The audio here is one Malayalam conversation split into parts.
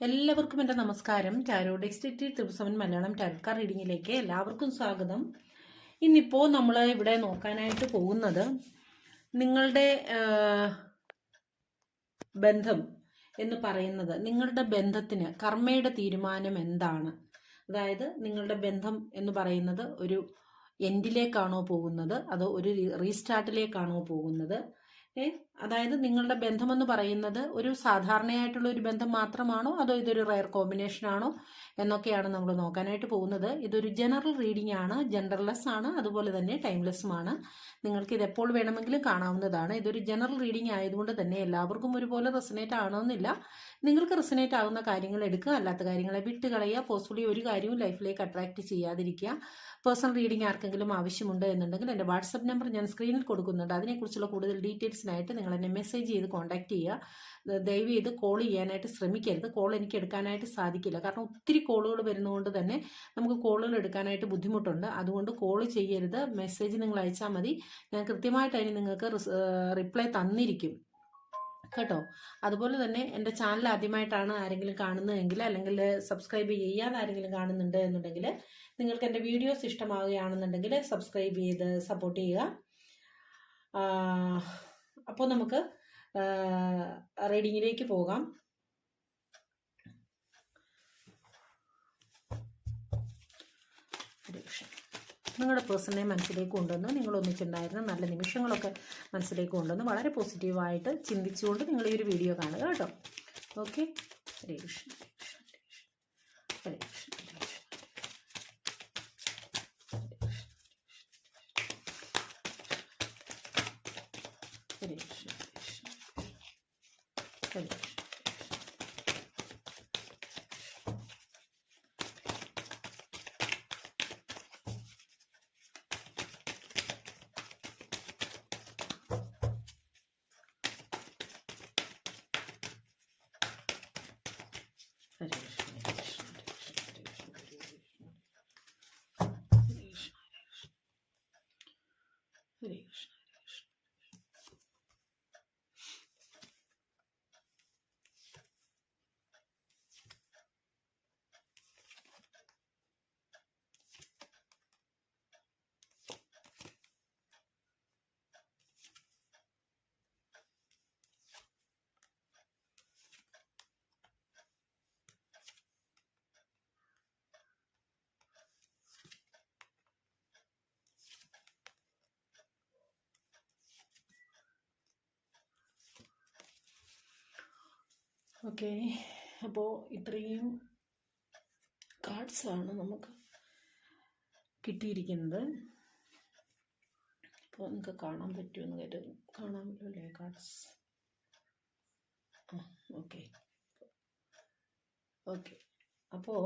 എല്ലാവർക്കും എന്റെ നമസ്കാരം. Tarot dexterity trip seven Malayalam ടാരോക്കാർ റീഡിങ്ങിലേക്ക് എല്ലാവർക്കും സ്വാഗതം. ഇന്നിപ്പോൾ നമ്മൾ ഇവിടെ നോക്കാനായിട്ട് പോകുന്നത് നിങ്ങളുടെ ബന്ധം എന്ന് പറയുന്നത് നിങ്ങളുടെ ബന്ധത്തിന് കർമ്മയുടെ തീരുമാനം എന്താണ്? അതായത് നിങ്ങളുടെ ബന്ധം എന്ന് പറയുന്നത് ഒരു എൻഡിലേക്കാണോ പോകുന്നത്? അതോ ഒരു റീസ്റ്റാർട്ടിലേക്കാണോ പോകുന്നത്? ഏ അതായത് നിങ്ങളുടെ ബന്ധമെന്ന് പറയുന്നത് ഒരു സാധാരണയായിട്ടുള്ള ഒരു ബന്ധം മാത്രമാണോ അതോ ഇതൊരു റയർ കോമ്പിനേഷൻ ആണോ എന്നൊക്കെയാണ് നമ്മൾ നോക്കാനായിട്ട് പോകുന്നത്. ഇതൊരു ജനറൽ റീഡിംഗ് ആണ് ജനറൽലെസ് ആണ് അതുപോലെ തന്നെ ടൈംലെസ്സുമാണ് നിങ്ങൾക്ക് ഇത് എപ്പോൾ വേണമെങ്കിലും കാണാവുന്നതാണ്. ഇതൊരു ജനറൽ റീഡിംഗ് ആയതുകൊണ്ട് തന്നെ എല്ലാവർക്കും ഒരുപോലെ റെസനേറ്റ് ആവണമെന്നില്ല. നിങ്ങൾക്ക് റെസനേറ്റ് ആവുന്ന കാര്യങ്ങൾ എടുക്കുക അല്ലാത്ത കാര്യങ്ങളെ വിട്ട് കളയുക ഫോഴ്സ്ഫുള്ളി ഒരു കാര്യവും ലൈഫിലേക്ക് അട്രാക്ട് ചെയ്യാതിരിക്കുക. പേഴ്സണൽ റീഡിംഗ് ആർക്കെങ്കിലും ആവശ്യമുണ്ട് എന്നുണ്ടെങ്കിൽ എന്റെ വാട്സപ്പ് നമ്പർ ഞാൻ സ്ക്രീനിൽ കൊടുക്കുന്നുണ്ട്. അതിനെക്കുറിച്ചുള്ള കൂടുതൽ ഡീറ്റെയിൽസിനായിട്ട് നിങ്ങൾ എന്നെ മെസ്സേജ് ചെയ്ത് കോൺടാക്ട് ചെയ്യുക. ദയവ് ചെയ്ത് കോൾ ചെയ്യാനായിട്ട് ശ്രമിക്കരുത്. കോൾ എനിക്ക് എടുക്കാനായിട്ട് സാധിക്കില്ല. കാരണം ഒത്തിരി കോളുകൾ വരുന്നതുകൊണ്ട് തന്നെ നമുക്ക് കോളുകൾ എടുക്കാനായിട്ട് ബുദ്ധിമുട്ടുണ്ട്. അതുകൊണ്ട് കോൾ ചെയ്യരുത്. മെസ്സേജ് നിങ്ങൾ അയച്ചാൽ മതി. ഞാൻ കൃത്യമായിട്ട് അതിന് നിങ്ങൾക്ക് റിപ്ലൈ തന്നിരിക്കും. കേട്ടോ? അതുപോലെ തന്നെ എന്റെ ചാനൽ ആദ്യമായിട്ടാണ് ആരെങ്കിലും കാണുന്നതെങ്കിൽ അല്ലെങ്കിൽ സബ്സ്ക്രൈബ് ചെയ്യാതെ ആരെങ്കിലും കാണുന്നുണ്ട് എന്നുണ്ടെങ്കിൽ നിങ്ങൾക്ക് എന്റെ വീഡിയോസ് ഇഷ്ടമാവുകയാണെന്നുണ്ടെങ്കിൽ സബ്സ്ക്രൈബ് ചെയ്ത് സപ്പോർട്ട് ചെയ്യുക. അപ്പോൾ നമുക്ക് റീഡിങ്ങിലേക്ക് പോകാം. നിങ്ങളുടെ പേഴ്സണെ മനസ്സിലേക്ക് കൊണ്ടുവന്ന് നിങ്ങൾ ഒന്നിച്ചുണ്ടായിരുന്ന നല്ല നിമിഷങ്ങളൊക്കെ മനസ്സിലേക്ക് കൊണ്ടുവന്ന് വളരെ പോസിറ്റീവായിട്ട് ചിന്തിച്ചുകൊണ്ട് നിങ്ങൾ ഈ ഒരു വീഡിയോ കാണുക കേട്ടോ. ഓക്കെ? ഹരേ കൃഷ്ണ ഹരേ കൃഷ്ണ ഹരേ കൃഷ്ണ ഓക്കെ. അപ്പോൾ ഇത്രയും കാർഡ്സാണ് നമുക്ക് കിട്ടിയിരിക്കുന്നത്. അപ്പോൾ നിങ്ങൾക്ക് കാണാൻ പറ്റുമെന്ന് കരുതുന്നു കാണാൻ പറ്റുമല്ലേ കാർഡ്സ്? ആ ഓക്കെ. ഓക്കെ. അപ്പോൾ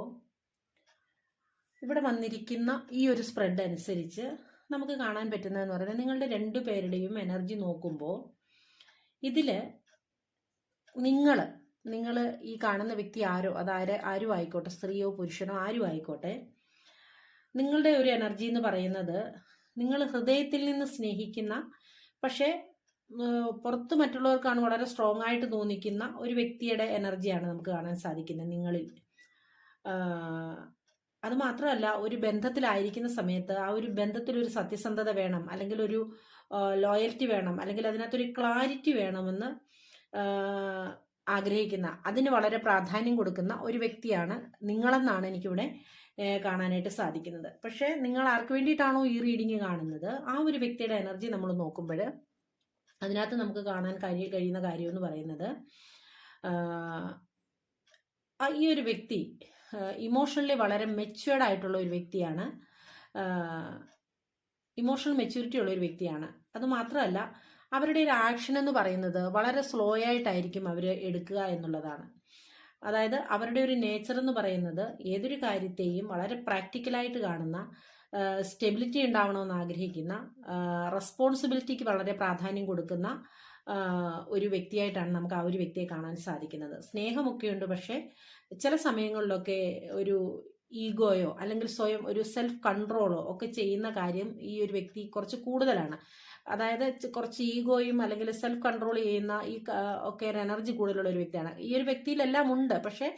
ഇവിടെ വന്നിരിക്കുന്ന ഈ ഒരു സ്പ്രെഡ് അനുസരിച്ച് നമുക്ക് കാണാൻ പറ്റുന്നതെന്ന് പറയുന്നത് നിങ്ങളുടെ രണ്ടു പേരുടെയും എനർജി നോക്കുമ്പോൾ ഇതിൽ നിങ്ങൾ നിങ്ങൾ ഈ കാണുന്ന വ്യക്തി ആരോ അതാര് ആരും ആയിക്കോട്ടെ സ്ത്രീയോ പുരുഷനോ ആരും ആയിക്കോട്ടെ. നിങ്ങളുടെ ഒരു എനർജി എന്ന് പറയുന്നത് നിങ്ങൾ ഹൃദയത്തിൽ നിന്ന് സ്നേഹിക്കുന്ന പക്ഷേ പുറത്ത് മറ്റുള്ളവർക്കാണ് വളരെ സ്ട്രോങ് ആയിട്ട് തോന്നിക്കുന്ന ഒരു വ്യക്തിയുടെ എനർജിയാണ് നമുക്ക് കാണാൻ സാധിക്കുന്നത് നിങ്ങളിൽ. അത് മാത്രമല്ല ഒരു ബന്ധത്തിലായിരിക്കുന്ന സമയത്ത് ആ ഒരു ബന്ധത്തിൽ ഒരു സത്യസന്ധത വേണം അല്ലെങ്കിൽ ഒരു ലോയൽറ്റി വേണം അല്ലെങ്കിൽ അതിനകത്തൊരു ക്ലാരിറ്റി വേണമെന്ന് ആഗ്രഹിക്കുന്ന അതിന് വളരെ പ്രാധാന്യം കൊടുക്കുന്ന ഒരു വ്യക്തിയാണ് നിങ്ങളെന്നാണ് എനിക്കിവിടെ കാണാനായിട്ട് സാധിക്കുന്നത്. പക്ഷേ നിങ്ങൾ ആർക്ക് വേണ്ടിയിട്ടാണോ ഈ റീഡിങ് കാണുന്നത്? ആ ഒരു വ്യക്തിയുടെ എനർജി നമ്മൾ നോക്കുമ്പോൾ അതിനകത്ത് നമുക്ക് കാണാൻ കഴിയ കഴിയുന്ന കാര്യം എന്ന് പറയുന്നത് ഈ ഒരു വ്യക്തി ഇമോഷണലി വളരെ മെച്യൂർഡ് ആയിട്ടുള്ള ഒരു വ്യക്തിയാണ്. ഇമോഷണൽ മെച്യൂരിറ്റി ഉള്ള ഒരു വ്യക്തിയാണ്. അത് മാത്രമല്ല അവരുടെ ഒരു ആക്ഷൻ എന്ന് പറയുന്നത് വളരെ സ്ലോ ആയിട്ടായിരിക്കും അവർ എടുക്കുക എന്നുള്ളതാണ്. അതായത് അവരുടെ ഒരു നേച്ചർ എന്ന് പറയുന്നത് ഏതൊരു കാര്യത്തെയും വളരെ പ്രാക്ടിക്കലായിട്ട് കാണുന്ന സ്റ്റെബിലിറ്റി ഉണ്ടാവണമെന്ന് ആഗ്രഹിക്കുന്ന റെസ്പോൺസിബിലിറ്റിക്ക് വളരെ പ്രാധാന്യം കൊടുക്കുന്ന ഒരു വ്യക്തിയായിട്ടാണ് നമുക്ക് ആ ഒരു വ്യക്തിയെ കാണാൻ സാധിക്കുന്നത്. സ്നേഹമൊക്കെയുണ്ട് പക്ഷേ ചില സമയങ്ങളിലൊക്കെ ഒരു ഈഗോയോ അല്ലെങ്കിൽ സ്വയം ഒരു സെൽഫ് കൺട്രോളോ ഒക്കെ ചെയ്യുന്ന കാര്യം ഈ ഒരു വ്യക്തി കുറച്ച് കൂടുതലാണ്. അതായത് കുറച്ച് ഈഗോയും അല്ലെങ്കിൽ സെൽഫ് കൺട്രോൾ ചെയ്യുന്ന ഈ ഒക്കെ ഒരു എനർജി കൂടുതലുള്ള ഒരു വ്യക്തിയാണ്. ഈ ഒരു വ്യക്തിയിലെല്ലാം ഉണ്ട്. പക്ഷേ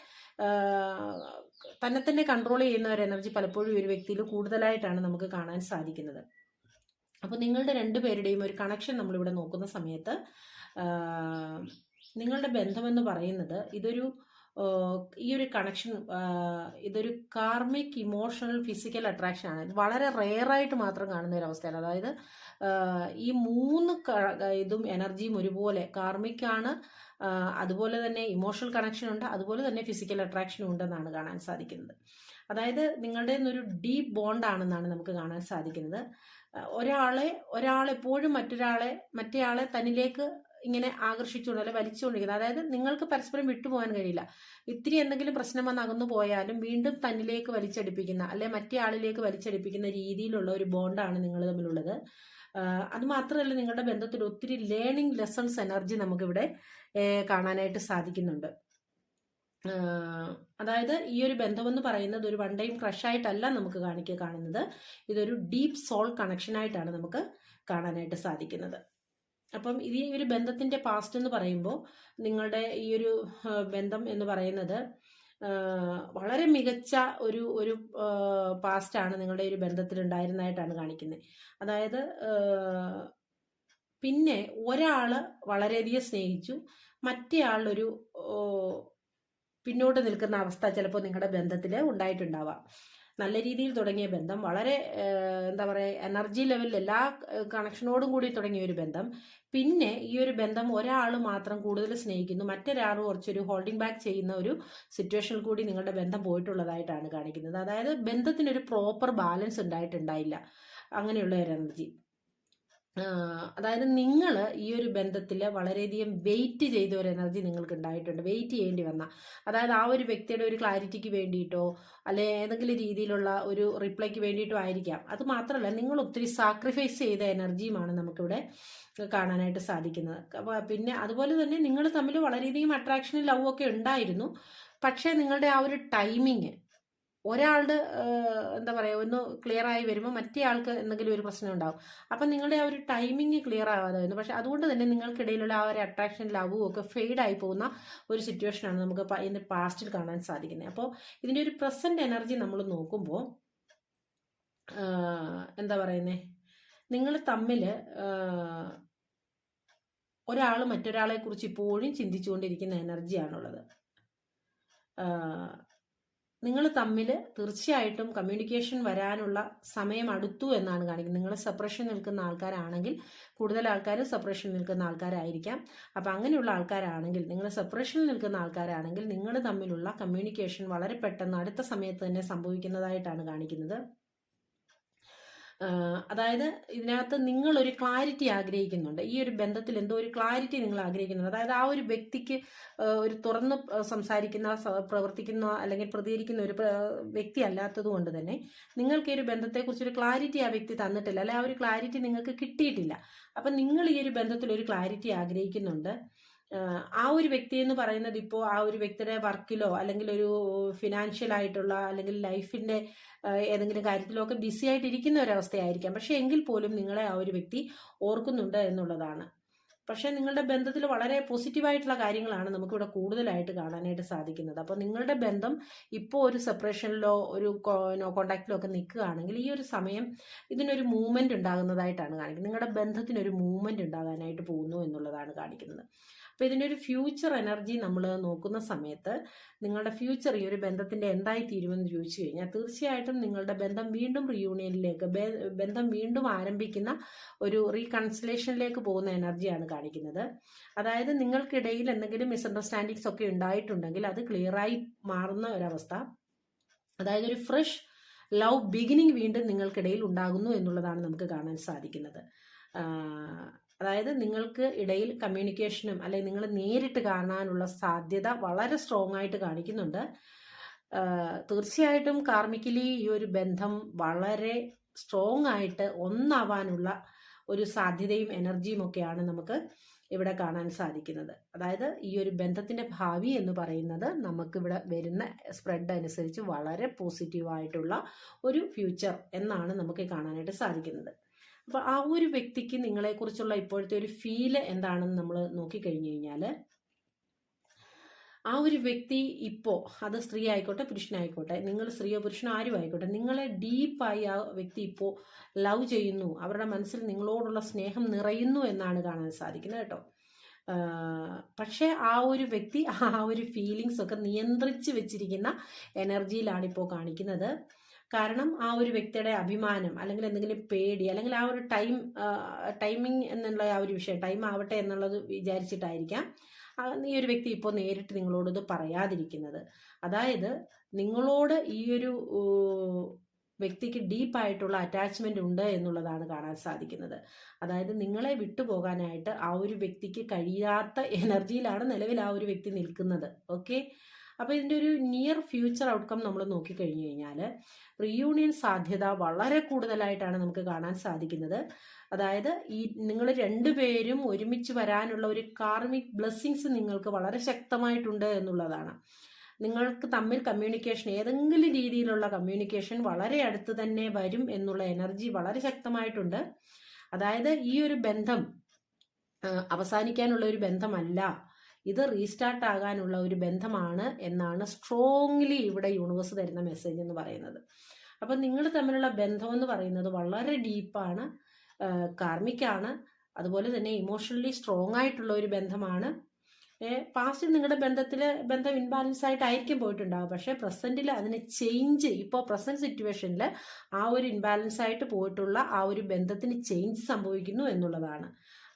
തന്നെ തന്നെ കൺട്രോൾ ചെയ്യുന്ന ഒരു എനർജി പലപ്പോഴും ഈ ഒരു വ്യക്തിയിൽ കൂടുതലായിട്ടാണ് നമുക്ക് കാണാൻ സാധിക്കുന്നത്. അപ്പോൾ നിങ്ങളുടെ രണ്ടുപേരുടെയും ഒരു കണക്ഷൻ നമ്മളിവിടെ നോക്കുന്ന സമയത്ത് നിങ്ങളുടെ ബന്ധമെന്ന് പറയുന്നത് ഇതൊരു ഈ ഒരു കണക്ഷൻ ഇതൊരു കാർമിക് ഇമോഷണൽ ഫിസിക്കൽ അട്രാക്ഷൻ ആണ്. ഇത് വളരെ റെയറായിട്ട് മാത്രം കാണുന്ന ഒരു അവസ്ഥയാണ്. അതായത് ഈ മൂന്ന് ഇതും എനർജിയും ഒരുപോലെ കാർമിക് ആണ് അതുപോലെ തന്നെ ഇമോഷണൽ കണക്ഷൻ ഉണ്ട് അതുപോലെ തന്നെ ഫിസിക്കൽ അട്രാക്ഷനും ഉണ്ടെന്നാണ് കാണാൻ സാധിക്കുന്നത്. അതായത് നിങ്ങളുടെ ഒരു ഡീപ്പ് ബോണ്ടാണെന്നാണ് നമുക്ക് കാണാൻ സാധിക്കുന്നത്. ഒരാളെ ഒരാളെപ്പോഴും മറ്റൊരാളെ മറ്റേയാളെ തന്നിലേക്ക് ഇങ്ങനെ ആകർഷിച്ചുകൊണ്ട് അല്ലെ വലിച്ചുകൊണ്ടിരിക്കുന്നത്. അതായത് നിങ്ങൾക്ക് പരസ്പരം വിട്ടുപോകാൻ കഴിയില്ല. ഇത്തിരി എന്തെങ്കിലും പ്രശ്നം വന്ന് അകന്നു പോയാലും വീണ്ടും തന്നിലേക്ക് വലിച്ചടിപ്പിക്കുന്ന അല്ലെ മറ്റേ ആളിലേക്ക് വലിച്ചടിപ്പിക്കുന്ന രീതിയിലുള്ള ഒരു ബോണ്ടാണ് നിങ്ങൾ തമ്മിലുള്ളത്. അത് മാത്രമല്ല നിങ്ങളുടെ ബന്ധത്തിൽ ഒത്തിരി ലേണിംഗ് ലെസൺസ് എനർജി നമുക്കിവിടെ കാണാനായിട്ട് സാധിക്കുന്നുണ്ട്. അതായത് ഈ ഒരു ബന്ധമെന്ന് പറയുന്നത് ഒരു വൺ ടൈം ക്രഷ് ആയിട്ടല്ല നമുക്ക് കാണിക്കുക കാണുന്നത്. ഇതൊരു ഡീപ്പ് സോൾ കണക്ഷനായിട്ടാണ് നമുക്ക് കാണാനായിട്ട് സാധിക്കുന്നത്. അപ്പം ഇത് ഈ ഒരു ബന്ധത്തിന്റെ പാസ്റ്റ് എന്ന് പറയുമ്പോൾ നിങ്ങളുടെ ഈ ഒരു ബന്ധം എന്ന് പറയുന്നത് വളരെ മികച്ച ഒരു ഒരു പാസ്റ്റാണ് നിങ്ങളുടെ ഒരു ബന്ധത്തിൽ ഉണ്ടായിരുന്നതായിട്ടാണ് കാണിക്കുന്നത്. അതായത് പിന്നെ ഒരാൾ വളരെയധികം സ്നേഹിച്ചു മറ്റേയാളൊരു പിന്നോട്ട് നിൽക്കുന്ന അവസ്ഥ ചിലപ്പോൾ നിങ്ങളുടെ ബന്ധത്തിൽ ഉണ്ടായിട്ടുണ്ടാവാം. നല്ല രീതിയിൽ തുടങ്ങിയ ബന്ധം വളരെ എന്താ പറയുക എനർജി ലെവലിൽ എല്ലാ കണക്ഷനോടും കൂടി തുടങ്ങിയ ഒരു ബന്ധം. പിന്നെ ഈ ഒരു ബന്ധം ഒരാൾ മാത്രം കൂടുതൽ സ്നേഹിക്കുന്നു മറ്റൊരാൾ കുറച്ചൊരു ഹോൾഡിംഗ് ബാക്ക് ചെയ്യുന്ന ഒരു സിറ്റുവേഷനിൽ കൂടി നിങ്ങളുടെ ബന്ധം പോയിട്ടുള്ളതായിട്ടാണ് കാണിക്കുന്നത്. അതായത് ബന്ധത്തിനൊരു പ്രോപ്പർ ബാലൻസ് ഉണ്ടായിട്ടുണ്ടായില്ല. അങ്ങനെയുള്ള ഒരു എനർജി അതായത് നിങ്ങൾ ഈ ഒരു ബന്ധത്തിൽ വളരെയധികം വെയിറ്റ് ചെയ്ത ഒരു എനർജി നിങ്ങൾക്ക് ഉണ്ടായിട്ടുണ്ട് വെയിറ്റ് ചെയ്യേണ്ടി വന്ന. അതായത് ആ ഒരു വ്യക്തിയുടെ ഒരു ക്ലാരിറ്റിക്ക് വേണ്ടിയിട്ടോ അല്ലെ ഏതെങ്കിലും രീതിയിലുള്ള ഒരു റിപ്ലൈക്ക് വേണ്ടിയിട്ടോ ആയിരിക്കാം. അത് മാത്രമല്ല നിങ്ങൾ ഒത്തിരി സാക്രിഫൈസ് ചെയ്ത എനർജിയുമാണ് നമുക്കിവിടെ കാണാനായിട്ട് സാധിക്കുന്നത്. പിന്നെ അതുപോലെ തന്നെ നിങ്ങൾ തമ്മിൽ വളരെയധികം അട്രാക്ഷനും ലവ് ഒക്കെ ഉണ്ടായിരുന്നു. പക്ഷേ നിങ്ങളുടെ ആ ഒരു ടൈമിങ് ഒരാളുടെ എന്താ പറയുക ഒന്ന് ക്ലിയർ ആയി വരുമ്പോൾ മറ്റേ ആൾക്ക് എന്തെങ്കിലും ഒരു പ്രശ്നം ഉണ്ടാവും. അപ്പം നിങ്ങളുടെ ആ ഒരു ടൈമിങ് ക്ലിയർ ആവാതെ വരുന്നു പക്ഷെ അതുകൊണ്ട് തന്നെ നിങ്ങൾക്കിടയിലുള്ള ആ ഒരു അട്രാക്ഷൻ ലവും ഒക്കെ ഫെയ്ഡ് ആയി പോകുന്ന ഒരു സിറ്റുവേഷനാണ് നമുക്ക് ഇന്ന് പാസ്റ്റിൽ കാണാൻ സാധിക്കുന്നത്. അപ്പോൾ ഇതിന്റെ ഒരു പ്രസന്റ് എനർജി നമ്മൾ നോക്കുമ്പോൾ എന്താ പറയുന്നത് നിങ്ങൾ തമ്മിൽ ഒരാൾ മറ്റൊരാളെ കുറിച്ച് ഇപ്പോഴും ചിന്തിച്ചുകൊണ്ടിരിക്കുന്ന എനർജിയാണുള്ളത് നിങ്ങൾ തമ്മിൽ തീർച്ചയായിട്ടും കമ്മ്യൂണിക്കേഷൻ വരാനുള്ള സമയം അടുത്തു എന്നാണ് കാണിക്കുന്നത്. നിങ്ങൾ സെപ്പറേഷൻ നിൽക്കുന്ന ആൾക്കാരാണെങ്കിൽ കൂടുതൽ ആൾക്കാർ സെപ്പറേഷൻ നിൽക്കുന്ന ആൾക്കാരായിരിക്കാം. അപ്പം അങ്ങനെയുള്ള ആൾക്കാരാണെങ്കിൽ നിങ്ങൾ സെപ്പറേഷനിൽ നിൽക്കുന്ന ആൾക്കാരാണെങ്കിൽ നിങ്ങൾ തമ്മിലുള്ള കമ്മ്യൂണിക്കേഷൻ വളരെ പെട്ടെന്ന് അടുത്ത സമയത്ത് തന്നെ സംഭവിക്കുന്നതായിട്ടാണ് കാണിക്കുന്നത്. അതായത് ഇതിനകത്ത് നിങ്ങൾ ഒരു ക്ലാരിറ്റി ആഗ്രഹിക്കുന്നുണ്ട്. ഈ ഒരു ബന്ധത്തിൽ എന്തോ ഒരു ക്ലാരിറ്റി നിങ്ങൾ ആഗ്രഹിക്കുന്നുണ്ട്. അതായത് ആ ഒരു വ്യക്തിക്ക് ഒരു തുറന്ന് സംസാരിക്കുന്ന പ്രവർത്തിക്കുന്ന അല്ലെങ്കിൽ പ്രതികരിക്കുന്ന ഒരു വ്യക്തി അല്ലാത്തത് കൊണ്ട് തന്നെ നിങ്ങൾക്ക് ഈ ഒരു ബന്ധത്തെക്കുറിച്ച് ഒരു ക്ലാരിറ്റി ആ വ്യക്തി തന്നിട്ടില്ല. അല്ലെ ആ ഒരു ക്ലാരിറ്റി നിങ്ങൾക്ക് കിട്ടിയിട്ടില്ല. അപ്പം നിങ്ങൾ ഈ ഒരു ബന്ധത്തിൽ ഒരു ക്ലാരിറ്റി ആഗ്രഹിക്കുന്നുണ്ട്. ആ ഒരു വ്യക്തി എന്ന് പറയുന്നത് ഇപ്പോൾ ആ ഒരു വ്യക്തിയുടെ വർക്കിലോ അല്ലെങ്കിൽ ഒരു ഫിനാൻഷ്യൽ ആയിട്ടുള്ള അല്ലെങ്കിൽ ലൈഫിന്റെ ഏതെങ്കിലും കാര്യത്തിലോ ഒക്കെ ബിസി ആയിട്ടിരിക്കുന്ന ഒരവസ്ഥയായിരിക്കാം. പക്ഷെ എങ്കിൽ പോലും നിങ്ങളെ ആ ഒരു വ്യക്തി ഓർക്കുന്നുണ്ട് എന്നുള്ളതാണ്. പക്ഷെ നിങ്ങളുടെ ബന്ധത്തിൽ വളരെ പോസിറ്റീവായിട്ടുള്ള കാര്യങ്ങളാണ് നമുക്കിവിടെ കൂടുതലായിട്ട് കാണാനായിട്ട് സാധിക്കുന്നത്. അപ്പോൾ നിങ്ങളുടെ ബന്ധം ഇപ്പോൾ ഒരു സെപ്പറേഷനിലോ ഒരു നോ കോണ്ടാക്റ്റിലോ ഒക്കെ നിൽക്കുകയാണെങ്കിൽ ഈ ഒരു സമയം ഇതിനൊരു മൂവ്മെന്റ് ഉണ്ടാകുന്നതായിട്ടാണ് കാണിക്കുന്നത്. നിങ്ങളുടെ ബന്ധത്തിനൊരു മൂവ്മെന്റ് ഉണ്ടാകാനായിട്ട് പോകുന്നു എന്നുള്ളതാണ് കാണിക്കുന്നത്. അപ്പോൾ ഇതിന്റെ ഒരു ഫ്യൂച്ചർ എനർജി നമ്മൾ നോക്കുന്ന സമയത്ത് നിങ്ങളുടെ ഫ്യൂച്ചർ ഈ ഒരു ബന്ധത്തിന്റെ എന്തായി തീരുമെന്ന് ചോദിച്ചു കഴിഞ്ഞാൽ തീർച്ചയായിട്ടും നിങ്ങളുടെ ബന്ധം വീണ്ടും റിയൂണിയനിലേക്ക് ബന്ധം വീണ്ടും ആരംഭിക്കുന്ന ഒരു റീകൺസിലേഷനിലേക്ക് പോകുന്ന എനർജിയാണ് കാണിക്കുന്നത്. അതായത് നിങ്ങൾക്കിടയിൽ എന്തെങ്കിലും മിസ്അണ്ടർസ്റ്റാൻഡിങ്സ് ഒക്കെ ഉണ്ടായിട്ടുണ്ടെങ്കിൽ അത് ക്ലിയറായി മാറുന്ന ഒരവസ്ഥ. അതായത് ഒരു ഫ്രഷ് ലവ് ബിഗിനിങ് വീണ്ടും നിങ്ങൾക്കിടയിൽ ഉണ്ടാകുന്നു എന്നുള്ളതാണ് നമുക്ക് കാണാൻ സാധിക്കുന്നത്. അതായത് നിങ്ങൾക്ക് ഇടയിൽ കമ്മ്യൂണിക്കേഷനും അല്ലെങ്കിൽ നിങ്ങൾ നേരിട്ട് കാണാനുള്ള സാധ്യത വളരെ സ്ട്രോങ് ആയിട്ട് കാണിക്കുന്നുണ്ട്. തീർച്ചയായിട്ടും കാർമിക്കലി ഈ ഒരു ബന്ധം വളരെ സ്ട്രോങ് ആയിട്ട് ഒന്നാവാനുള്ള ഒരു സാധ്യതയും എനർജിയും ഒക്കെയാണ് നമുക്ക് ഇവിടെ കാണാൻ സാധിക്കുന്നത്. അതായത് ഈ ഒരു ബന്ധത്തിന്റെ ഭാവി എന്ന് പറയുന്നത് നമുക്ക് ഇവിടെ വരുന്ന സ്പ്രെഡ് അനുസരിച്ച് വളരെ പോസിറ്റീവായിട്ടുള്ള ഒരു ഫ്യൂച്ചർ എന്നാണ് നമുക്ക് കാണാനായിട്ട് സാധിക്കുന്നത്. അപ്പോൾ ആ ഒരു വ്യക്തിക്ക് നിങ്ങളെക്കുറിച്ചുള്ള ഇപ്പോഴത്തെ ഒരു ഫീൽ എന്താണെന്ന് നമ്മൾ നോക്കിക്കഴിഞ്ഞു കഴിഞ്ഞാൽ ആ ഒരു വ്യക്തി ഇപ്പോൾ അത് സ്ത്രീ ആയിക്കോട്ടെ പുരുഷനായിക്കോട്ടെ നിങ്ങൾ സ്ത്രീയോ പുരുഷനോ ആരും ആയിക്കോട്ടെ നിങ്ങളെ ഡീപ്പായി ആ വ്യക്തി ഇപ്പോൾ ലവ് ചെയ്യുന്നു അവരുടെ മനസ്സിൽ നിങ്ങളോടുള്ള സ്നേഹം നിറയുന്നു എന്നാണ് കാണാൻ സാധിക്കുന്നത് കേട്ടോ. പക്ഷേ ആ ഒരു വ്യക്തി ആ ഒരു ഫീലിങ്സ് ഒക്കെ നിയന്ത്രിച്ച് വെച്ചിരിക്കുന്ന എനർജിയിലാണ് ഇപ്പോൾ കാണിക്കുന്നത്. കാരണം ആ ഒരു വ്യക്തിയുടെ അഭിമാനം അല്ലെങ്കിൽ എന്തെങ്കിലും പേടി അല്ലെങ്കിൽ ആ ഒരു ടൈം ടൈമിംഗ് എന്നുള്ള ആ ഒരു വിഷയം ടൈം ആവട്ടെ എന്നുള്ളത് വിചാരിച്ചിട്ടായിരിക്കാം ഈ ഒരു വ്യക്തി ഇപ്പോൾ നേരിട്ട് നിങ്ങളോട് ഇത് പറയാതിരിക്കുന്നത്. അതായത് നിങ്ങളോട് ഈ ഒരു വ്യക്തിക്ക് ഡീപ്പായിട്ടുള്ള അറ്റാച്ച്മെന്റ് ഉണ്ട് എന്നുള്ളതാണ് കാണാൻ സാധിക്കുന്നത്. അതായത് നിങ്ങളെ വിട്ടുപോകാനായിട്ട് ആ ഒരു വ്യക്തിക്ക് കഴിയാത്ത എനർജിയിലാണ് നിലവിൽ ആ ഒരു വ്യക്തി നിൽക്കുന്നത്. ഓക്കെ അപ്പോൾ ഇതിന്റെ ഒരു നിയർ ഫ്യൂച്ചർ ഔട്ട്കം നമ്മൾ നോക്കിക്കഴിഞ്ഞു കഴിഞ്ഞാൽ റീയൂണിയൻ സാധ്യത വളരെ കൂടുതലായിട്ടാണ് നമുക്ക് കാണാൻ സാധിക്കുന്നത്. അതായത് ഈ നിങ്ങൾ രണ്ടുപേരും ഒരുമിച്ച് വരാനുള്ള ഒരു കാർമിക് ബ്ലെസ്സിങ്സ് നിങ്ങൾക്ക് വളരെ ശക്തമായിട്ടുണ്ട് എന്നുള്ളതാണ്. നിങ്ങൾക്ക് തമ്മിൽ കമ്മ്യൂണിക്കേഷൻ ഏതെങ്കിലും രീതിയിലുള്ള കമ്മ്യൂണിക്കേഷൻ വളരെ അടുത്ത് തന്നെ വരും എന്നുള്ള എനർജി വളരെ ശക്തമായിട്ടുണ്ട്. അതായത് ഈ ഒരു ബന്ധം അവസാനിക്കാനുള്ള ഒരു ബന്ധമല്ല. ഇത് റീസ്റ്റാർട്ട് ആകാനുള്ള ഒരു ബന്ധമാണ് എന്നാണ് സ്ട്രോങ്ലി ഇവിടെ യൂണിവേഴ്സ് തരുന്ന മെസ്സേജ് എന്ന് പറയുന്നത്. അപ്പം നിങ്ങൾ തമ്മിലുള്ള ബന്ധം എന്ന് പറയുന്നത് വളരെ ഡീപ്പാണ് കാർമിക്കാണ് അതുപോലെ തന്നെ ഇമോഷണലി സ്ട്രോങ് ആയിട്ടുള്ള ഒരു ബന്ധമാണ്. പാസ്റ്റിൽ നിങ്ങളുടെ ബന്ധത്തിൽ ബന്ധം ഇൻബാലൻസ് ആയിട്ടായിരിക്കും പോയിട്ടുണ്ടാവുക പക്ഷേ പ്രസന്റിൽ അതിന് ചേഞ്ച് ഇപ്പോൾ പ്രസന്റ് സിറ്റുവേഷനിൽ ആ ഒരു ഇൻബാലൻസ് ആയിട്ട് പോയിട്ടുള്ള ആ ഒരു ബന്ധത്തിന് ചേഞ്ച് സംഭവിക്കുന്നു എന്നുള്ളതാണ്.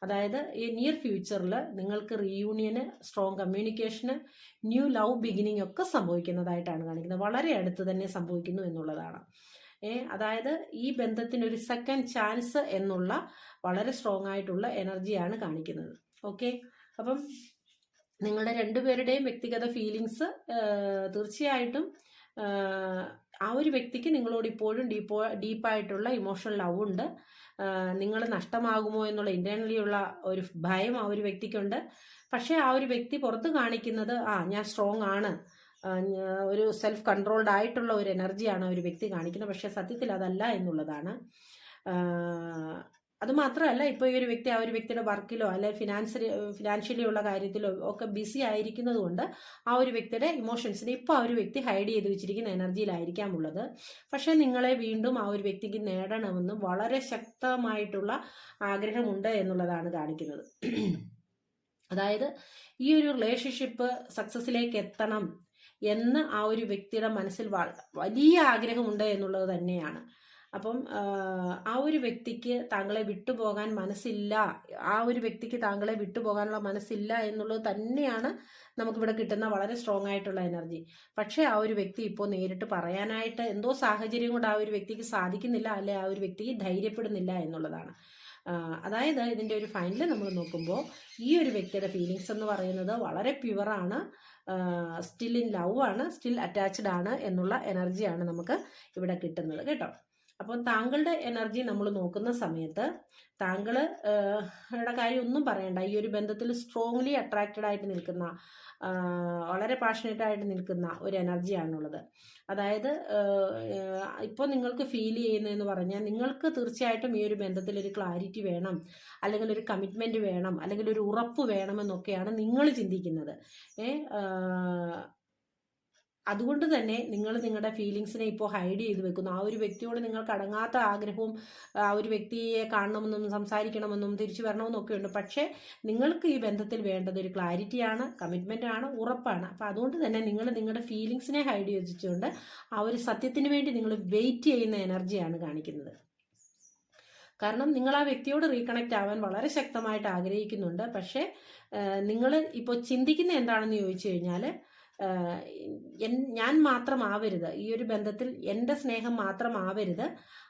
അതായത് ഈ നിയർ ഫ്യൂച്ചറിൽ നിങ്ങൾക്ക് reunion strong communication new love beginning ഒക്കെ സംഭവിക്കുന്നതായിട്ടാണ് കാണിക്കുന്നത്. വളരെ അടുത്ത് തന്നെ സംഭവിക്കുന്നു എന്നുള്ളതാണ്. ഏ അതായത് ഈ ബന്ധത്തിന് ഒരു സെക്കൻഡ് ചാൻസ് എന്നുള്ള വളരെ സ്ട്രോങ് ആയിട്ടുള്ള എനർജിയാണ് കാണിക്കുന്നത്. ഓക്കെ? അപ്പം നിങ്ങളുടെ രണ്ടുപേരുടെയും വ്യക്തിഗത ഫീലിങ്സ് തീർച്ചയായിട്ടും ആ ഒരു വ്യക്തിക്ക് നിങ്ങളോട് ഇപ്പോഴും ഡീപ്പോ ഡീപ്പായിട്ടുള്ള ഇമോഷണൽ ലവ് ഉണ്ട്. നിങ്ങൾ നഷ്ടമാകുമോ എന്നുള്ള ഇന്റേണലി ഉള്ള ഒരു ഭയം ആ ഒരു വ്യക്തിക്കുണ്ട്. പക്ഷേ ആ ഒരു വ്യക്തി പുറത്ത് കാണിക്കുന്നത് ആ ഞാൻ സ്ട്രോങ് ആണ്. ഒരു സെൽഫ് കൺട്രോൾഡ് ആയിട്ടുള്ള ഒരു എനർജിയാണ് ഒരു വ്യക്തി കാണിക്കുന്നത്. പക്ഷേ സത്യത്തിൽ അതല്ല എന്നുള്ളതാണ്. അത് മാത്രമല്ല ഇപ്പോൾ ഈ ഒരു വ്യക്തി ആ ഒരു വ്യക്തിയുടെ വർക്കിലോ അല്ലെ ഫിനാൻസ് ഫിനാൻഷ്യലി ഉള്ള കാര്യത്തിലോ ഒക്കെ ബിസി ആയിരിക്കുന്നത് കൊണ്ട് ആ ഒരു വ്യക്തിയുടെ ഇമോഷൻസിനെ ഇപ്പോൾ ആ ഒരു വ്യക്തി ഹൈഡ് ചെയ്ത് വെച്ചിരിക്കുന്ന എനർജിയിലായിരിക്കാം ഉള്ളത് പക്ഷേ നിങ്ങളെ വീണ്ടും ആ ഒരു വ്യക്തിക്ക് നേടണമെന്ന് വളരെ ശക്തമായിട്ടുള്ള ആഗ്രഹമുണ്ട് എന്നുള്ളതാണ് കാണിക്കുന്നത്. അതായത് ഈ ഒരു റിലേഷൻഷിപ്പ് സക്സസ്സിലേക്ക് എത്തണം എന്ന് ആ ഒരു വ്യക്തിയുടെ മനസ്സിൽ വലിയ ആഗ്രഹമുണ്ട് എന്നുള്ളത് തന്നെയാണ്. അപ്പം ആ ഒരു വ്യക്തിക്ക് താങ്കളെ വിട്ടുപോകാൻ മനസ്സില്ല ആ ഒരു വ്യക്തിക്ക് താങ്കളെ വിട്ടുപോകാനുള്ള മനസ്സില്ല എന്നുള്ളത് തന്നെയാണ് നമുക്കിവിടെ കിട്ടുന്ന വളരെ സ്ട്രോങ് ആയിട്ടുള്ള എനർജി പക്ഷേ ആ ഒരു വ്യക്തി ഇപ്പോൾ നേരിട്ട് പറയാനായിട്ട് എന്തോ സാഹചര്യം കൊണ്ട് ആ ഒരു വ്യക്തിക്ക് സാധിക്കുന്നില്ല അല്ലെ ആ ഒരു വ്യക്തിക്ക് ധൈര്യപ്പെടുന്നില്ല എന്നുള്ളതാണ്. അതായത് ഇതിന്റെ ഒരു ഫൈനൽ നമ്മൾ നോക്കുമ്പോൾ ഈ ഒരു വ്യക്തിയുടെ ഫീലിങ്സ് എന്ന് പറയുന്നത് വളരെ പ്യുവറാണ് സ്റ്റിൽ ഇൻ ലവ് ആണ് സ്റ്റിൽ അറ്റാച്ച്ഡ് ആണ് എന്നുള്ള എനർജിയാണ് നമുക്ക് ഇവിടെ കിട്ടുന്നത് കേട്ടോ. അപ്പോൾ താങ്കളുടെ എനർജി നമ്മൾ നോക്കുന്ന സമയത്ത് താങ്കൾ കാര്യം ഒന്നും പറയണ്ട. ഈ ഒരു ബന്ധത്തിൽ സ്ട്രോങ്ലി അട്രാക്റ്റഡ് ആയിട്ട് നിൽക്കുന്ന വളരെ പാഷനേറ്റ് ആയിട്ട് നിൽക്കുന്ന ഒരു എനർജിയാണുള്ളത് അതായത് ഇപ്പോൾ നിങ്ങൾക്ക് ഫീൽ ചെയ്യുന്നതെന്ന് പറഞ്ഞാൽ നിങ്ങൾക്ക് തീർച്ചയായിട്ടും ഈ ഒരു ബന്ധത്തിൽ ഒരു ക്ലാരിറ്റി വേണം അല്ലെങ്കിൽ ഒരു കമ്മിറ്റ്മെന്റ് വേണം അല്ലെങ്കിൽ ഒരു ഉറപ്പ് വേണമെന്നൊക്കെയാണ് നിങ്ങൾ ചിന്തിക്കുന്നത്. ഏ അതുകൊണ്ട് തന്നെ നിങ്ങൾ നിങ്ങളുടെ ഫീലിങ്സിനെ ഇപ്പോൾ ഹൈഡ് ചെയ്ത് വെക്കുന്നു. ആ ഒരു വ്യക്തിയോട് നിങ്ങൾക്ക് അടങ്ങാത്ത ആഗ്രഹവും ആ ഒരു വ്യക്തിയെ കാണണമെന്നും സംസാരിക്കണമെന്നും തിരിച്ചു വരണമെന്നും ഒക്കെ ഉണ്ട്. പക്ഷേ നിങ്ങൾക്ക് ഈ ബന്ധത്തിൽ വേണ്ടത് ഒരു ക്ലാരിറ്റിയാണ് കമ്മിറ്റ്മെന്റ് ആണ് ഉറപ്പാണ്. അപ്പോൾ അതുകൊണ്ട് തന്നെ നിങ്ങൾ നിങ്ങളുടെ ഫീലിങ്സിനെ ഹൈഡ് ചെയ്ത് ആ ഒരു സത്യത്തിന് വേണ്ടി നിങ്ങൾ വെയിറ്റ് ചെയ്യുന്ന എനർജിയാണ് കാണിക്കുന്നത്. കാരണം നിങ്ങൾ ആ വ്യക്തിയോട് റീകണക്ട് ആവാൻ വളരെ ശക്തമായിട്ട് ആഗ്രഹിക്കുന്നുണ്ട്. പക്ഷേ നിങ്ങൾ ഇപ്പോൾ ചിന്തിക്കുന്ന എന്താണെന്ന് ചോദിച്ചു കഴിഞ്ഞാൽ ഞാൻ മാത്രമാവരുത്. ഈ ഒരു ബന്ധത്തിൽ എന്റെ സ്നേഹം മാത്രമാവരുത്.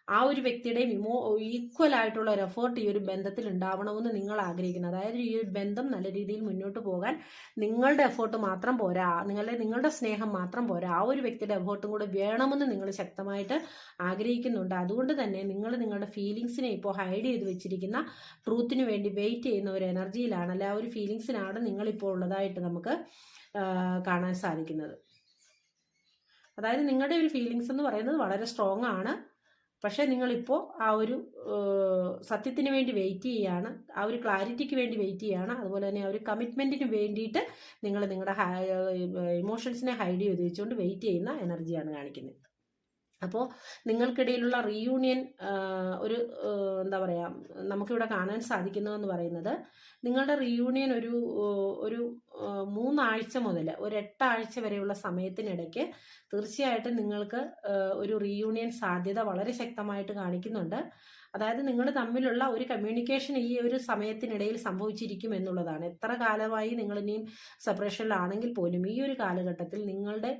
ആ ഒരു വ്യക്തിയുടെയും ഇമോ ഈക്വൽ ആയിട്ടുള്ള ഒരു എഫേർട്ട് ഈ ഒരു ബന്ധത്തിൽ ഉണ്ടാവണമെന്ന് നിങ്ങൾ ആഗ്രഹിക്കുന്നു. അതായത് ഈ ഒരു ബന്ധം നല്ല രീതിയിൽ മുന്നോട്ട് പോകാൻ നിങ്ങളുടെ എഫേർട്ട് മാത്രം പോരാ നിങ്ങളുടെ നിങ്ങളുടെ സ്നേഹം മാത്രം പോരാ. ആ ഒരു വ്യക്തിയുടെ എഫേർട്ടും കൂടെ വേണമെന്ന് നിങ്ങൾ ശക്തമായിട്ട് ആഗ്രഹിക്കുന്നുണ്ട്. അതുകൊണ്ട് തന്നെ നിങ്ങൾ നിങ്ങളുടെ ഫീലിങ്സിനെ ഇപ്പോൾ ഹൈഡ് ചെയ്ത് വെച്ചിരിക്കുന്ന ട്രൂത്തിന് വേണ്ടി വെയിറ്റ് ചെയ്യുന്ന ഒരു എനർജിയിലാണ് അല്ലെ ആ ഒരു ഫീലിങ്സിനാണ് നിങ്ങളിപ്പോൾ ഉള്ളതായിട്ട് നമുക്ക് കാണാൻ സാധിക്കുന്നത്. അതായത് നിങ്ങളുടെ ഒരു ഫീലിങ്സ് എന്ന് പറയുന്നത് വളരെ സ്ട്രോങ് ആണ്. പക്ഷേ നിങ്ങളിപ്പോൾ ആ ഒരു സത്യത്തിന് വേണ്ടി വെയിറ്റ് ചെയ്യുകയാണ് ആ ഒരു ക്ലാരിറ്റിക്ക് വേണ്ടി വെയിറ്റ് ചെയ്യുകയാണ് അതുപോലെ തന്നെ ആ ഒരു കമ്മിറ്റ്മെന്റിന് വേണ്ടിയിട്ട് നിങ്ങൾ നിങ്ങളുടെ ഇമോഷൻസിനെ ഹൈഡ് ചെയ്ത് വെച്ചുകൊണ്ട് വെയിറ്റ് ചെയ്യുന്ന എനർജിയാണ് കാണിക്കുന്നത്. അപ്പോൾ നിങ്ങൾക്കിടയിലുള്ള റീയൂണിയൻ ഒരു എന്താ പറയുക നമുക്കിവിടെ കാണാൻ സാധിക്കുന്നതെന്ന് പറയുന്നത് നിങ്ങളുടെ റീയൂണിയൻ ഒരു ഒരു മൂന്നാഴ്ച മുതൽ ഒരു എട്ടാഴ്ച വരെയുള്ള സമയത്തിനിടയ്ക്ക് തീർച്ചയായിട്ടും നിങ്ങൾക്ക് ഒരു റീയൂണിയൻ സാധ്യത വളരെ ശക്തമായിട്ട് കാണിക്കുന്നുണ്ട്. അതായത് നിങ്ങൾ തമ്മിലുള്ള ഒരു കമ്മ്യൂണിക്കേഷൻ ഈ ഒരു സമയത്തിനിടയിൽ സംഭവിച്ചിരിക്കും എന്നുള്ളതാണ്. എത്ര കാലമായി നിങ്ങൾ ഇനിയും സെപ്പറേഷനിലാണെങ്കിൽ പോലും ഈ ഒരു കാലഘട്ടത്തിൽ നിങ്ങളുടെ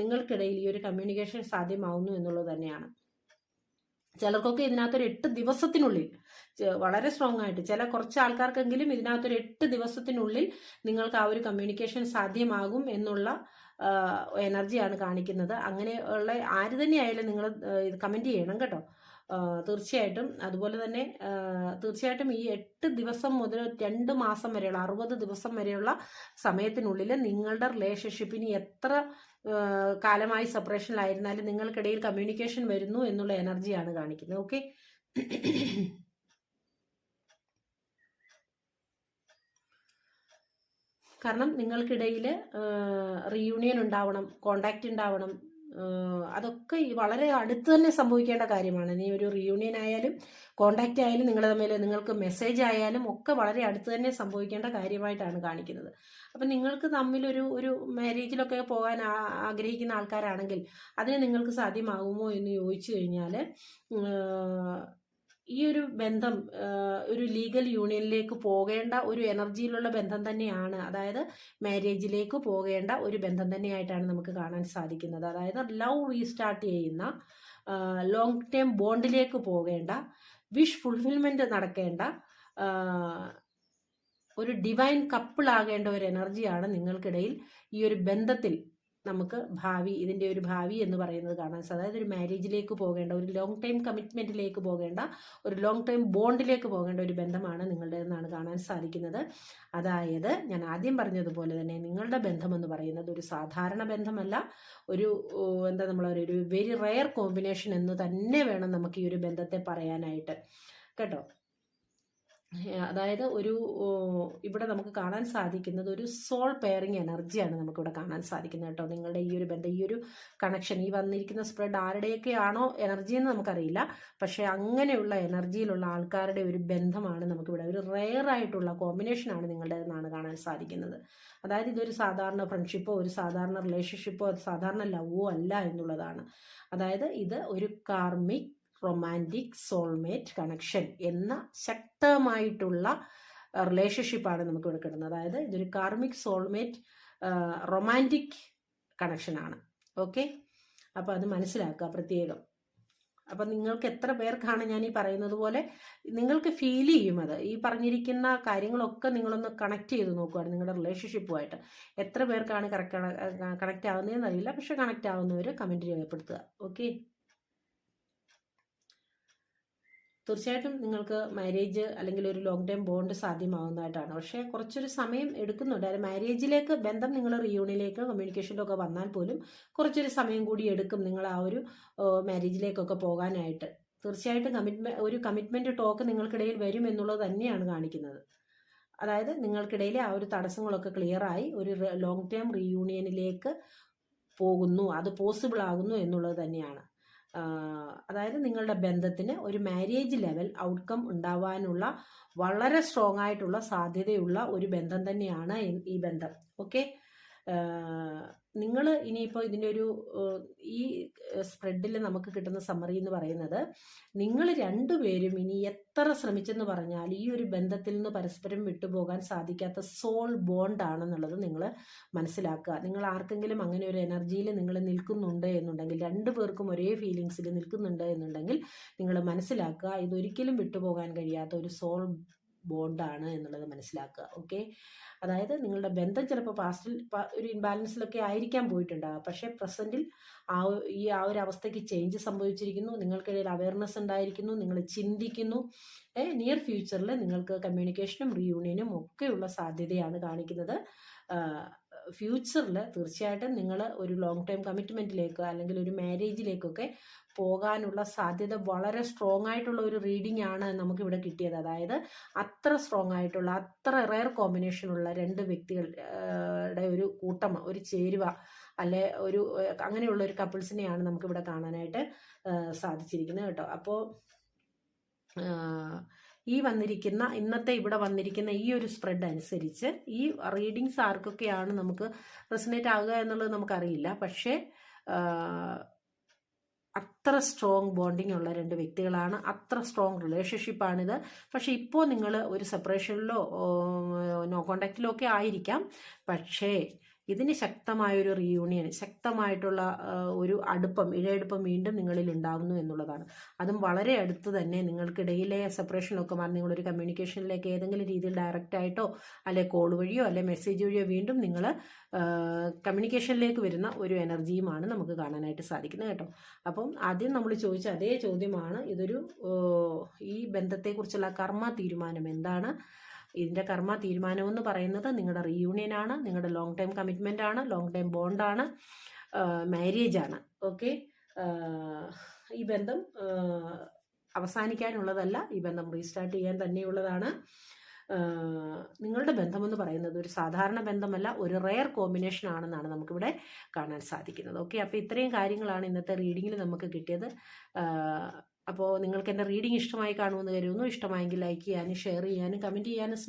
നിങ്ങൾക്കിടയിൽ ഈ ഒരു കമ്മ്യൂണിക്കേഷൻ സാധ്യമാവുന്നു എന്നുള്ളത് തന്നെയാണ്. ചിലർക്കൊക്കെ ഇതിനകത്തൊരു എട്ട് ദിവസത്തിനുള്ളിൽ വളരെ സ്ട്രോങ് ആയിട്ട് ചില കുറച്ച് ആൾക്കാർക്കെങ്കിലും ഇതിനകത്തൊരു എട്ട് ദിവസത്തിനുള്ളിൽ നിങ്ങൾക്ക് ആ ഒരു കമ്മ്യൂണിക്കേഷൻ സാധ്യമാകും എന്നുള്ള എനർജിയാണ് കാണിക്കുന്നത്. അങ്ങനെ അങ്ങനെയുള്ള ആര് തന്നെയായാലും നിങ്ങൾ ഇത് കമന്റ് ചെയ്യണം കേട്ടോ. തീർച്ചയായിട്ടും. അതുപോലെ തന്നെ തീർച്ചയായിട്ടും ഈ എട്ട് ദിവസം മുതൽ രണ്ട് മാസം വരെയുള്ള അറുപത് ദിവസം വരെയുള്ള സമയത്തിനുള്ളിൽ നിങ്ങളുടെ റിലേഷൻഷിപ്പിന് എത്ര കാലമായി സെപ്പറേഷനിലായിരുന്നാലും നിങ്ങൾക്കിടയിൽ കമ്മ്യൂണിക്കേഷൻ വരുന്നു എന്നുള്ള എനർജിയാണ് കാണിക്കുന്നത്. ഓക്കെ കാരണം നിങ്ങൾക്കിടയിൽ റീയൂണിയൻ ഉണ്ടാവണം കോണ്ടാക്റ്റ് ഉണ്ടാവണം അതൊക്കെ വളരെ അടുത്ത് തന്നെ സംഭവിക്കേണ്ട കാര്യമാണ്. ഇനി ഒരു റിയൂണിയൻ ആയാലും കോണ്ടാക്റ്റ് ആയാലും നിങ്ങൾ തമ്മിൽ നിങ്ങൾക്ക് മെസ്സേജ് ആയാലും ഒക്കെ വളരെ അടുത്ത് തന്നെ സംഭവിക്കേണ്ട കാര്യമായിട്ടാണ് കാണിക്കുന്നത്. അപ്പം നിങ്ങൾക്ക് തമ്മിലൊരു ഒരു മാരേജിലൊക്കെ പോകാൻ ആഗ്രഹിക്കുന്ന ആൾക്കാരാണെങ്കിൽ അതിന് നിങ്ങൾക്ക് സാധ്യമാകുമോ എന്ന് ചോദിച്ചു കഴിഞ്ഞാൽ ഈ ഒരു ബന്ധം ഒരു ലീഗൽ യൂണിയനിലേക്ക് പോകേണ്ട ഒരു എനർജിയിലുള്ള ബന്ധം തന്നെയാണ്. അതായത് മാരേജിലേക്ക് പോകേണ്ട ഒരു ബന്ധം തന്നെയായിട്ടാണ് നമുക്ക് കാണാൻ സാധിക്കുന്നത്. അതായത് ലവ് റീസ്റ്റാർട്ട് ചെയ്യുന്ന ലോങ് ടേം ബോണ്ടിലേക്ക് പോകേണ്ട വിഷ് ഫുൾഫിൽമെന്റ് നടക്കേണ്ട ഒരു ഡിവൈൻ കപ്പിൾ ആകേണ്ട ഒരു എനർജിയാണ് നിങ്ങൾക്കിടയിൽ ഈ ഒരു ബന്ധത്തിൽ നമുക്ക് ഭാവി ഇതിന്റെ ഒരു ഭാവി എന്ന് പറയുന്നത് കാണാൻ സാധിക്കും. അതായത് ഒരു മാരേജിലേക്ക് പോകേണ്ട ഒരു ലോങ് ടൈം കമ്മിറ്റ്മെന്റിലേക്ക് പോകേണ്ട ഒരു ലോങ് ടൈം ബോണ്ടിലേക്ക് പോകേണ്ട ഒരു ബന്ധമാണ് നിങ്ങളുടെ എന്നാണ് കാണാൻ സാധിക്കുന്നത്. അതായത് ഞാൻ ആദ്യം പറഞ്ഞതുപോലെ തന്നെ നിങ്ങളുടെ ബന്ധം എന്ന് പറയുന്നത് ഒരു സാധാരണ ബന്ധമല്ല. ഒരു എന്താ നമ്മൾ ഒരു വെരി റെയർ കോമ്പിനേഷൻ എന്ന് തന്നെ വേണം നമുക്ക് ഈ ഒരു ബന്ധത്തെ പറയാനായിട്ട്. കേട്ടോ? അതായത് ഒരു ഇവിടെ നമുക്ക് കാണാൻ സാധിക്കുന്നത് ഒരു സോൾ പെയറിങ് എനർജിയാണ് നമുക്കിവിടെ കാണാൻ സാധിക്കുന്നത് കേട്ടോ. നിങ്ങളുടെ ഈ ഒരു ബന്ധം ഈ ഒരു കണക്ഷൻ ഈ വന്നിരിക്കുന്ന സ്പ്രെഡ് ആരുടെയൊക്കെയാണോ എനർജി എന്ന് നമുക്കറിയില്ല. പക്ഷേ അങ്ങനെയുള്ള എനർജിയിലുള്ള ആൾക്കാരുടെ ഒരു ബന്ധമാണ് നമുക്കിവിടെ ഒരു റെയർ ആയിട്ടുള്ള കോമ്പിനേഷനാണ് നിങ്ങളുടേതെന്നാണ് കാണാൻ സാധിക്കുന്നത്. അതായത് ഇതൊരു സാധാരണ ഫ്രണ്ട്ഷിപ്പോ ഒരു സാധാരണ റിലേഷൻഷിപ്പോ സാധാരണ ലവോ അല്ല എന്നുള്ളതാണ്. അതായത് ഇത് ഒരു കാർമിക് റൊമാന്റിക് സോൾമേറ്റ് കണക്ഷൻ എന്ന ശക്തമായിട്ടുള്ള റിലേഷൻഷിപ്പാണ് നമുക്ക് ഇവിടെ കിട്ടുന്നത് അതായത് ഇതൊരു കാർമിക് സോൾമേറ്റ് റൊമാന്റിക് കണക്ഷനാണ് ഓക്കെ അപ്പോൾ അത് മനസ്സിലാക്കുക പ്രത്യേകം. അപ്പം നിങ്ങൾക്ക് എത്ര പേർക്കാണ് ഞാൻ ഈ പറയുന്നത് പോലെ നിങ്ങൾക്ക് ഫീൽ ചെയ്യും അത്. ഈ പറഞ്ഞിരിക്കുന്ന കാര്യങ്ങളൊക്കെ നിങ്ങളൊന്ന് കണക്ട് ചെയ്ത് നോക്കുകയാണ് നിങ്ങളുടെ റിലേഷൻഷിപ്പുമായിട്ട് എത്ര പേർക്കാണ് കറക്റ്റ് കണക്റ്റ് ആവുന്നതെന്ന് അറിയില്ല. പക്ഷെ കണക്റ്റ് ആവുന്നവർ കമന്റ് രേഖപ്പെടുത്തുക. ഓക്കെ തീർച്ചയായിട്ടും നിങ്ങൾക്ക് മാരേജ് അല്ലെങ്കിൽ ഒരു ലോങ് ടൈം ബോണ്ട് സാധ്യമാവുന്നതായിട്ടാണ്. പക്ഷേ കുറച്ചൊരു സമയം എടുക്കുന്നുണ്ട്. അതായത് മാരേജിലേക്ക് ബന്ധം നിങ്ങൾ റിയൂണിലേക്ക് കമ്മ്യൂണിക്കേഷനിലൊക്കെ വന്നാൽ പോലും കുറച്ചൊരു സമയം കൂടി എടുക്കും നിങ്ങൾ ആ ഒരു മാരേജിലേക്കൊക്കെ പോകാനായിട്ട്. തീർച്ചയായിട്ടും കമ്മിറ്റ്മെ ഒരു കമ്മിറ്റ്മെന്റ് ടോക്ക് നിങ്ങൾക്കിടയിൽ വരും എന്നുള്ളത് തന്നെയാണ് കാണിക്കുന്നത്. അതായത് നിങ്ങൾക്കിടയിലെ ആ ഒരു തടസ്സങ്ങളൊക്കെ ക്ലിയറായി ഒരു ലോങ് ടേം റീയൂണിയനിലേക്ക് പോകുന്നു. അത് പോസിബിൾ ആകുന്നു എന്നുള്ളത് തന്നെയാണ്. അതായത് നിങ്ങളുടെ ബന്ധത്തിന് ഒരു മാരേജ് ലെവൽ ഔട്ട്കം ഉണ്ടാവാനുള്ള വളരെ സ്ട്രോങ് ആയിട്ടുള്ള സാധ്യതയുള്ള ഒരു ബന്ധം തന്നെയാണ് ഈ- ബന്ധം. ഓക്കെ നിങ്ങൾ ഇനിയിപ്പോൾ ഇതിന്റെ ഒരു ഈ സ്പ്രെഡിൽ നമുക്ക് കിട്ടുന്ന സമ്മറി എന്ന് പറയുന്നത് നിങ്ങൾ രണ്ടുപേരും ഇനി എത്ര ശ്രമിച്ചെന്ന് പറഞ്ഞാൽ ഈ ഒരു ബന്ധത്തിൽ നിന്ന് പരസ്പരം വിട്ടുപോകാൻ സാധിക്കാത്ത സോൾ ബോണ്ട് ആണെന്നുള്ളത് നിങ്ങൾ മനസ്സിലാക്കുക. നിങ്ങൾ ആർക്കെങ്കിലും അങ്ങനെ ഒരു എനർജിയിൽ നിങ്ങൾ നിൽക്കുന്നുണ്ട് എന്നുണ്ടെങ്കിൽ രണ്ടു പേർക്കും ഒരേ ഫീലിങ്സിൽ നിൽക്കുന്നുണ്ട് എന്നുണ്ടെങ്കിൽ നിങ്ങൾ മനസ്സിലാക്കുക ഇതൊരിക്കലും വിട്ടുപോകാൻ കഴിയാത്ത ഒരു സോൾ ബോണ്ടാണ് എന്നുള്ളത് മനസ്സിലാക്കുക ഓക്കെ അതായത് നിങ്ങളുടെ ബന്ധം ചിലപ്പോൾ പാസ്റ്റിൽ ഒരു ഇൻബാലൻസിലൊക്കെ ആയിരിക്കാൻ പോയിട്ടുണ്ടാകുക പക്ഷേ പ്രസന്റിൽ ആ ഈ ആ ഒരു അവസ്ഥയ്ക്ക് ചേഞ്ച് സംഭവിച്ചിരിക്കുന്നു നിങ്ങൾക്കിടയിൽ അവയർനെസ് ഉണ്ടായിരിക്കുന്നു നിങ്ങൾ ചിന്തിക്കുന്നു നിയർ ഫ്യൂച്ചറിൽ നിങ്ങൾക്ക് കമ്മ്യൂണിക്കേഷനും റീയൂണിയനും ഒക്കെയുള്ള സാധ്യതയാണ് കാണിക്കുന്നത്. ഫ്യൂച്ചറിൽ തീർച്ചയായിട്ടും നിങ്ങൾ ഒരു ലോങ് ടൈം കമ്മിറ്റ്മെന്റിലേക്കോ അല്ലെങ്കിൽ ഒരു മാരേജിലേക്കൊക്കെ പോകാനുള്ള സാധ്യത വളരെ സ്ട്രോങ് ആയിട്ടുള്ള ഒരു റീഡിംഗ് ആണ് നമുക്കിവിടെ കിട്ടിയത്. അതായത് അത്ര സ്ട്രോങ് ആയിട്ടുള്ള അത്ര റെയർ കോമ്പിനേഷനുള്ള രണ്ട് വ്യക്തികളുടെ ഒരു കൂട്ടം ഒരു ചേരുവ അല്ലെ ഒരു അങ്ങനെയുള്ള ഒരു കപ്പിൾസിനെയാണ് നമുക്കിവിടെ കാണാനായിട്ട് സാധിച്ചിരിക്കുന്നത് കേട്ടോ. അപ്പോൾ ഈ വന്നിരിക്കുന്ന ഇന്നത്തെ ഇവിടെ വന്നിരിക്കുന്ന ഈ ഒരു സ്പ്രെഡ് അനുസരിച്ച് ഈ റീഡിങ്സ് ആർക്കൊക്കെയാണ് നമുക്ക് റെസിനേറ്റ് ആകുക എന്നുള്ളത് നമുക്കറിയില്ല. പക്ഷേ അത്ര സ്ട്രോങ് ബോണ്ടിങ് ഉള്ള രണ്ട് വ്യക്തികളാണ്. അത്ര സ്ട്രോങ് റിലേഷൻഷിപ്പാണിത് പക്ഷേ ഇപ്പോൾ നിങ്ങൾ ഒരു സെപ്പറേഷനിലോ നോ കോണ്ടാക്റ്റിലോ ഒക്കെ ആയിരിക്കാം. പക്ഷേ ഇതിന് ശക്തമായൊരു റീയൂണിയൻ ശക്തമായിട്ടുള്ള ഒരു അടുപ്പം ഇഴയടുപ്പം വീണ്ടും നിങ്ങളിൽ ഉണ്ടാവുന്നു എന്നുള്ളതാണ്. അതും വളരെ അടുത്ത് തന്നെ നിങ്ങൾക്കിടയിലെ സെപ്പറേഷനൊക്കെ മാറി നിങ്ങളൊരു കമ്മ്യൂണിക്കേഷനിലേക്ക് ഏതെങ്കിലും രീതിയിൽ ഡയറക്റ്റ് ആയിട്ടോ അല്ലെ കോൾ വഴിയോ അല്ലെ മെസ്സേജ് വഴിയോ വീണ്ടും നിങ്ങൾ കമ്മ്യൂണിക്കേഷനിലേക്ക് വരുന്ന ഒരു എനർജിയുമാണ് നമുക്ക് കാണാനായിട്ട് സാധിക്കുന്നത് കേട്ടോ. അപ്പം ആദ്യം നമ്മൾ ചോദിച്ച അതേ ചോദ്യമാണ് ഇതൊരു ഈ ബന്ധത്തെക്കുറിച്ചുള്ള കർമ്മ തീരുമാനം എന്താണ്? ഇതിന്റെ കർമ്മ തീരുമാനം എന്ന് പറയുന്നത് നിങ്ങളുടെ റീയൂണിയൻ ആണ് നിങ്ങളുടെ ലോങ് ടൈം കമ്മിറ്റ്മെന്റ് ആണ് ലോങ് ടൈം ബോണ്ടാണ് മാരേജ് ആണ്. ഓക്കെ ഈ ബന്ധം അവസാനിക്കാനുള്ളതല്ല ഈ ബന്ധം റീസ്റ്റാർട്ട് ചെയ്യാൻ തന്നെയുള്ളതാണ്. നിങ്ങളുടെ ബന്ധമെന്ന് പറയുന്നത് ഒരു സാധാരണ ബന്ധമല്ല ഒരു റെയർ കോമ്പിനേഷൻ ആണെന്നാണ് നമുക്കിവിടെ കാണാൻ സാധിക്കുന്നത്. ഓക്കെ അപ്പോൾ ഇത്രയും കാര്യങ്ങളാണ് ഇന്നത്തെ റീഡിങ്ങിൽ നമുക്ക് കിട്ടിയത്. അപ്പോൾ നിങ്ങൾക്ക് എന്റെ റീഡിംഗ് ഇഷ്ടമായി കാണുമെന്ന് കരുതുന്നു. ഇഷ്ടമായെങ്കിൽ ലൈക്ക് ചെയ്യാനും ഷെയർ ചെയ്യാനും കമന്റ് ചെയ്യാനും